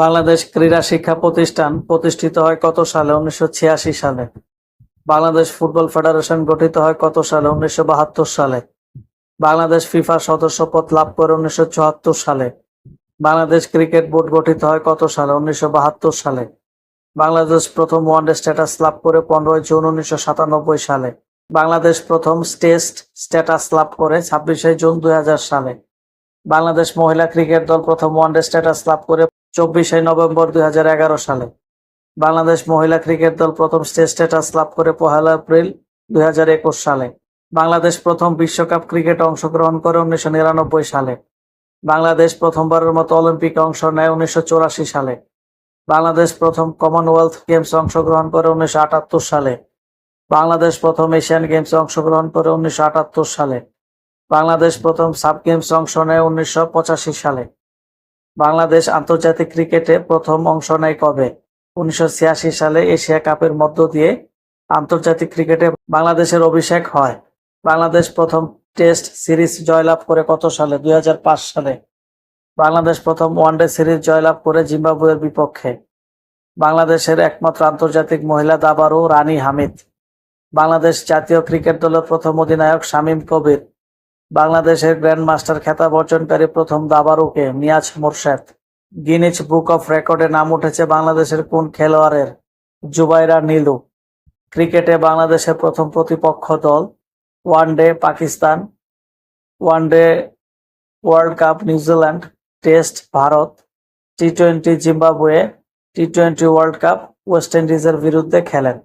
বাংলাদেশ ক্রীড়া শিক্ষা প্রতিষ্ঠান প্রতিষ্ঠিত হয় কত সালে? উনিশশো ছিয়াশি সালে। বাংলাদেশ ফুটবল ফেডারেশন গঠিত হয় কত সালে? উনিশশো বাহাত্তর সালে। বাংলাদেশ ফিফা সদস্য পদ লাভ করে উনিশশো চুয়াত্তর সালে। বাংলাদেশ ক্রিকেট বোর্ড গঠিত হয় কত সালে? উনিশশো বাহাত্তর সালে। বাংলাদেশ প্রথম ওয়ানডে স্ট্যাটাস লাভ করে পনেরোই জুন উনিশশো সাতানব্বই সালে। বাংলাদেশ প্রথম টেস্ট স্ট্যাটাস লাভ করে ছাব্বিশে জুন দু হাজার সালে। বাংলাদেশ মহিলা ক্রিকেট দল প্রথম ওয়ানডে স্ট্যাটাস লাভ করে চব্বিশে নভেম্বর দুই হাজার এগারো সালে। বাংলাদেশ মহিলা ক্রিকেট দল প্রথম টেস্ট স্ট্যাটাস লাভ করে পহেলা এপ্রিল দুই হাজার একুশ সালে। বাংলাদেশ প্রথম বিশ্বকাপ ক্রিকেটে অংশগ্রহণ করে উনিশশো নিরানব্বই সালে। বাংলাদেশ প্রথমবারের মতো অলিম্পিকে অংশ নেয় উনিশশো সালে। বাংলাদেশ প্রথম কমনওয়েলথ গেমসে অংশগ্রহণ করে উনিশশো আটাত্তর সালে। বাংলাদেশ প্রথম এশিয়ান গেমসে অংশগ্রহণ করে উনিশশো আটাত্তর সালে। বাংলাদেশ প্রথম সাব গেমসে অংশ নেয় উনিশশো পঁচাশি সালে। বাংলাদেশ আন্তর্জাতিক ক্রিকেটে প্রথম অংশ নেয় কবে? উনিশশো ছিয়াশি সালে এশিয়া কাপের মধ্য দিয়ে আন্তর্জাতিক ক্রিকেটে বাংলাদেশের অভিষেক হয়। বাংলাদেশ প্রথম টেস্ট সিরিজ জয়লাভ করে কত সালে? দুই হাজার পাঁচ সালে। বাংলাদেশ প্রথম ওয়ানডে সিরিজ জয়লাভ করে জিম্বাবুয়ের বিপক্ষে। বাংলাদেশের একমাত্র আন্তর্জাতিক মহিলা দাবারু রানী হামিদ। বাংলাদেশ জাতীয় ক্রিকেট দলের প্রথম অধিনায়ক শামীম কবির। বাংলাদেশের গ্র্যান্ড মাস্টার খেতাব অর্জনকারী প্রথম দাবারুকে Niaz Morshed. Guinness book of রেকর্ডে নাম উঠেছে বাংলাদেশের কোন খেলোয়াড়ের? জুবাইরা নীলু। ক্রিকেটে বাংলাদেশের প্রথম প্রতিপক্ষ দল one day Pakistan one day world cup New Zealand test Bharat, T twenty Zimbabwe, T twenty world cup West ইন্ডিজের বিরুদ্ধে খেলেন।